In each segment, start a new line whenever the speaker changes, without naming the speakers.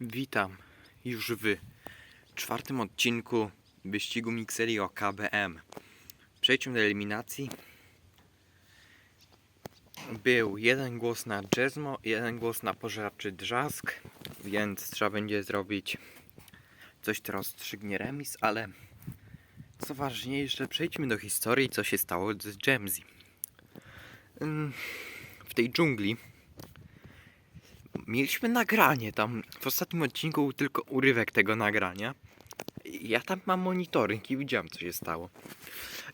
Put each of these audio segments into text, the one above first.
Witam już w czwartym odcinku wyścigu Mixeli o KBM. Przejdźmy do eliminacji. Był jeden głos na Jezmo, jeden głos na pożeraczy Drzask, więc trzeba będzie zrobić coś, co rozstrzygnie remis, ale co ważniejsze, przejdźmy do historii, co się stało z Jamsy. Ym, W tej dżungli Mieliśmy nagranie tam. W ostatnim odcinku był tylko urywek tego nagrania. Ja tam mam monitoring i widziałem co się stało.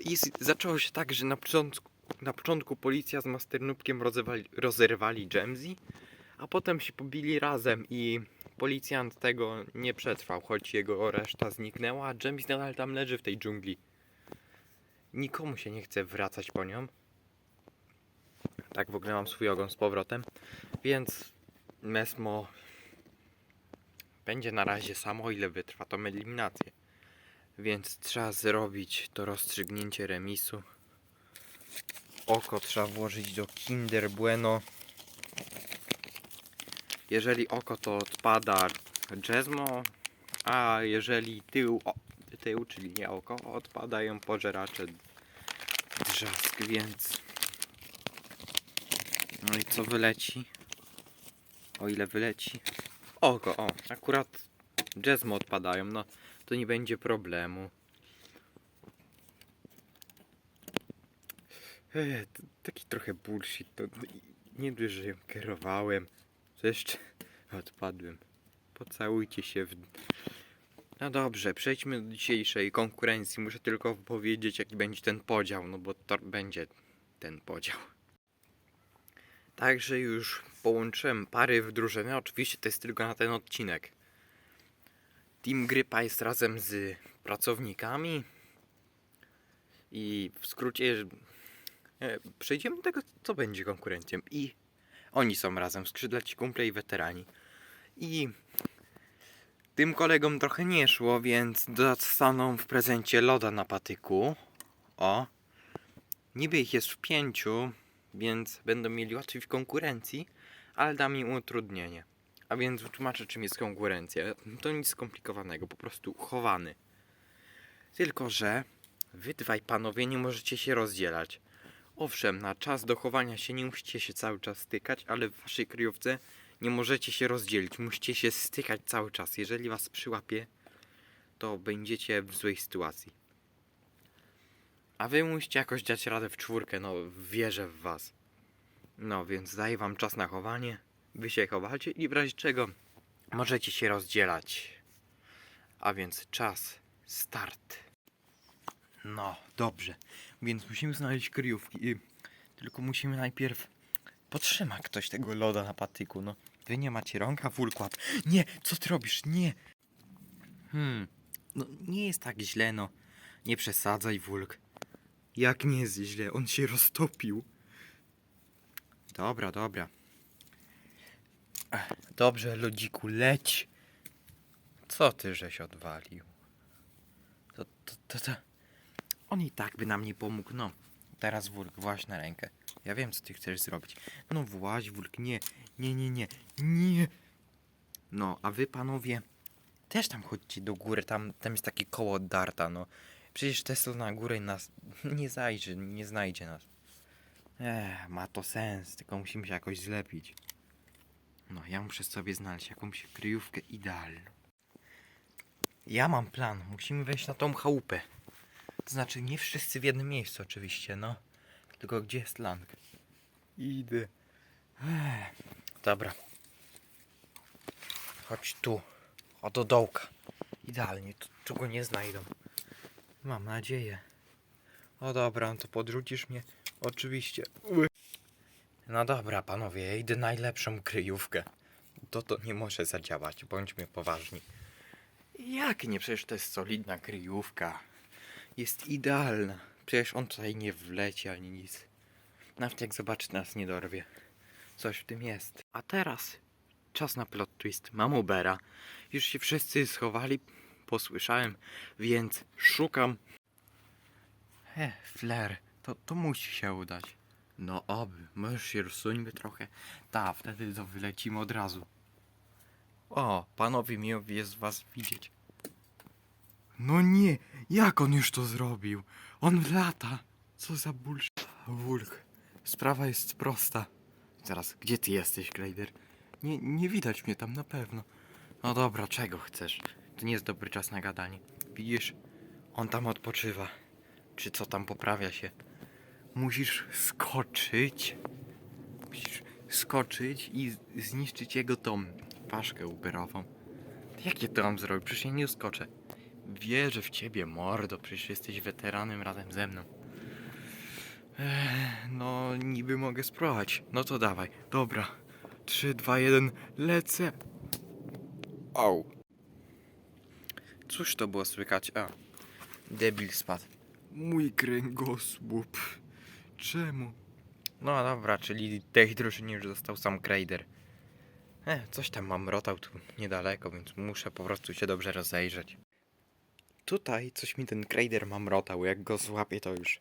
I zaczęło się tak, że na początku, na początku policja z Masternubkiem rozerwali, rozerwali Jamsy, a potem się pobili razem i policjant tego nie przetrwał, choć jego reszta zniknęła, a Jamsy nadal tam leży w tej dżungli. Nikomu się nie chce wracać po nią. Tak w ogóle mam swój ogon z powrotem. Więc Mesmo będzie na razie samo, ile wytrwa tą eliminację. Więc trzeba zrobić to rozstrzygnięcie remisu. Oko trzeba włożyć do Kinder Bueno. Jeżeli oko to odpada Jezmo, a jeżeli tył, o, tył, czyli nie oko, odpadają pożeracze drzask, więc... No i co wyleci? O ile wyleci. Oko, o, akurat jazzmo odpadają, no to nie będzie problemu. Eee, to taki trochę bullshit, to nie dość, że ją kierowałem, to jeszcze odpadłem. Pocałujcie się w... No dobrze, przejdźmy do dzisiejszej konkurencji. Muszę tylko powiedzieć, jaki będzie ten podział, no bo to będzie ten podział. Także już połączyłem pary w drużynę. Oczywiście to jest tylko na ten odcinek. Team Grypa jest razem z pracownikami. I w skrócie e, przejdziemy do tego, co będzie konkurencją. I oni są razem, skrzydlaci kumple i weterani. I tym kolegom trochę nie szło, więc dostaną w prezencie loda na patyku. O. Niby ich jest w pięciu, więc będą mieli łatwiej w konkurencji, ale dam im utrudnienie. A więc wytłumaczę, czym jest konkurencja. To nic skomplikowanego, po prostu chowany. Tylko, że wy dwaj panowie nie możecie się rozdzielać. Owszem, na czas do chowania się nie musicie się cały czas stykać, ale w waszej kryjówce nie możecie się rozdzielić. Musicie się stykać cały czas. Jeżeli was przyłapie, to będziecie w złej sytuacji. A wy musicie jakoś dać radę w czwórkę, no wierzę w was. No więc daję wam czas na chowanie. Wy się chowacie i w razie czego możecie się rozdzielać. A więc czas, start. No, dobrze. Więc musimy znaleźć kryjówki. I Tylko musimy najpierw... Potrzyma ktoś tego loda na patyku, no. Wy nie macie rąk, a wulkład. Nie, co ty robisz? Nie. Hmm, no nie jest tak źle, no. Nie przesadzaj, wulk. Jak nie jest źle, on się roztopił. Dobra, dobra. Dobrze, lodziku, leć. Co ty żeś odwalił? To, to, to, to. On i tak by nam nie pomógł, no. Teraz wulk, właź na rękę. Ja wiem, co ty chcesz zrobić. No właź, wulk, nie, nie, nie, nie, nie. No, a wy panowie też tam chodźcie do góry, tam, tam jest takie koło darta, no. Przecież Tesla na górę nas nie zajrzy, nie znajdzie nas. Ech, ma to sens, tylko musimy się jakoś zlepić. No, ja muszę sobie znaleźć jakąś kryjówkę idealną. Ja mam plan, musimy wejść na tą chałupę. To znaczy, nie wszyscy w jednym miejscu oczywiście, no. Tylko gdzie jest lang? Idę. Ech, dobra. Chodź tu. O do dołka. Idealnie, tu, tu go nie znajdą. Mam nadzieję. O dobra, to podrzucisz mnie? Oczywiście. No dobra, panowie, idę najlepszą kryjówkę. To to nie może zadziałać, bądźmy poważni. Jak nie? Przecież to jest solidna kryjówka. Jest idealna. Przecież on tutaj nie wleci ani nic. Nawet jak zobaczy nas nie dorwie. Coś w tym jest. A teraz czas na plot twist. Mam Ubera. Już się wszyscy schowali, posłyszałem, więc szukam. He, flair, to, to musi się udać. No oby, może się rozsuńmy trochę. Ta, wtedy to wylecimy od razu. O, panowie miło jest was widzieć.
No nie, jak on już to zrobił? On lata. Co za bullshit. Wulk, sprawa jest prosta.
Zaraz, gdzie ty jesteś, Grader?
Nie, nie widać mnie tam na pewno.
No dobra, czego chcesz? To nie jest dobry czas na gadanie. Widzisz, on tam odpoczywa. Czy co tam poprawia się? Musisz skoczyć. Musisz skoczyć i zniszczyć jego tą paszkę uberową. Jak ja to mam zrobić? Przecież ja nie skoczę. Wierzę w ciebie, mordo. Przecież jesteś weteranem razem ze mną. Ech, no, niby mogę spróbować. No to dawaj. Dobra. 3, 2, 1, lecę. Au. Cóż to było słychać? A, debil spadł.
Mój kręgosłup. Czemu?
No dobra, czyli tej drużynie już został sam Krader. E, coś tam mam rotał tu niedaleko, więc muszę po prostu się dobrze rozejrzeć. Tutaj coś mi ten Krader mam rotał, jak go złapię to już.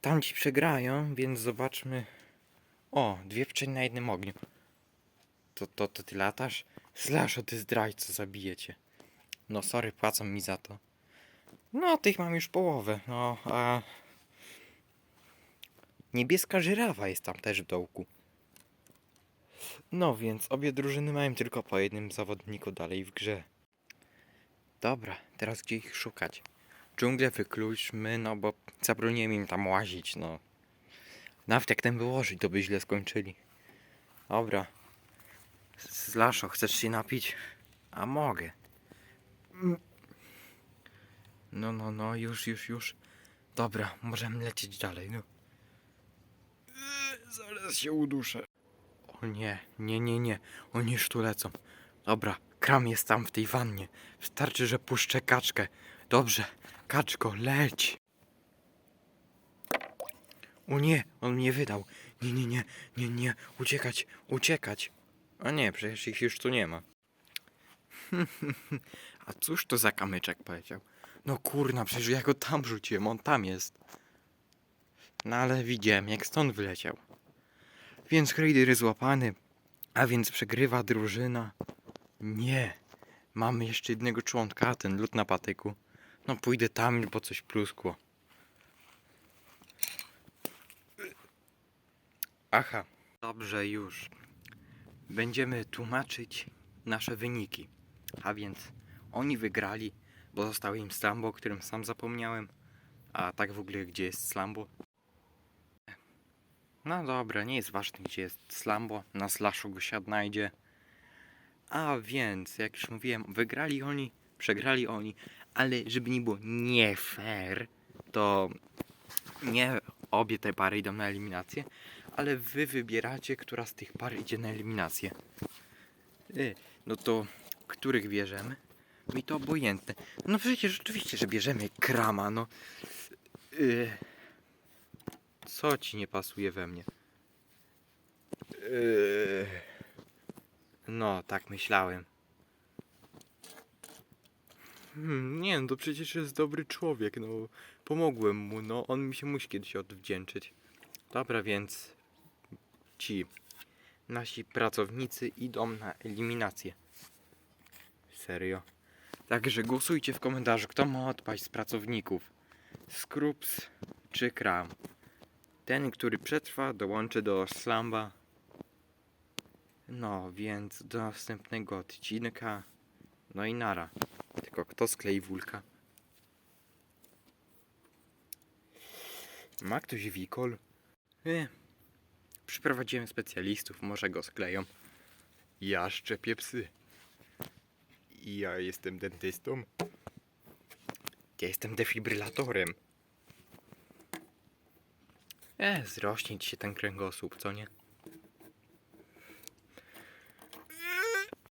Tam ci przegrają, więc zobaczmy. O, dwie pszczeli na jednym ogniu. To, to, to ty latasz? Slash, ty zdrajco, zabiję cię. No sorry, płacą mi za to. No, tych mam już połowę, no, a... Niebieska żyrawa jest tam też w dołku. No więc obie drużyny mają tylko po jednym zawodniku dalej w grze. Dobra, teraz gdzie ich szukać? Dżunglę wykluczmy, no bo zabroniłem im tam łazić, no. Nawet jak ten wyłożyć, to by źle skończyli. Dobra. Slasho, chcesz się napić? A mogę. No, no, no, już, już, już. Dobra, możemy lecieć dalej, no. Zaraz się uduszę. O nie, nie, nie, nie. Oni już tu lecą. Dobra, kram jest tam w tej wannie. Wystarczy, że puszczę kaczkę. Dobrze, kaczko, leć. O nie, on mnie wydał. Nie, nie, nie, nie, nie. Uciekać, uciekać. A nie, przecież ich już tu nie ma. A cóż to za kamyczek powiedział? No kurna, przecież ja go tam rzuciłem, on tam jest. No ale widziałem, jak stąd wyleciał. Więc jest złapany, a więc przegrywa drużyna. Nie, mamy jeszcze jednego członka, ten lód na patyku. No pójdę tam, bo coś pluskło. Aha, dobrze już. Będziemy tłumaczyć nasze wyniki. A więc oni wygrali, bo został im Slambo, o którym sam zapomniałem. A tak w ogóle gdzie jest Slambo? No dobra, nie jest ważne gdzie jest Slambo, na slashu go się odnajdzie. A więc, jak już mówiłem, wygrali oni, przegrali oni, ale żeby nie było nie fair, to nie obie te pary idą na eliminację, ale wy wybieracie, która z tych par idzie na eliminację. Y, no to których bierzemy? Mi to obojętne. No przecież oczywiście, że bierzemy krama, no. Y, co ci nie pasuje we mnie? Yy. No, tak myślałem. Hmm, nie, no to przecież jest dobry człowiek, no. Pomogłem mu, no. On mi się musi kiedyś odwdzięczyć. Dobra, więc ci nasi pracownicy idą na eliminację. Serio. Także głosujcie w komentarzu, kto ma odpaść z pracowników. Scrubs czy Kram. Ten, który przetrwa, dołączy do Slamba. No, więc do następnego odcinka. No i nara. Tylko kto sklei wulka? Ma ktoś wikol? Nie. Przyprowadziłem specjalistów, może go skleją. Ja szczepię psy. I ja jestem dentystą. Ja jestem defibrylatorem. E, zrośnie ci się ten kręgosłup, co nie?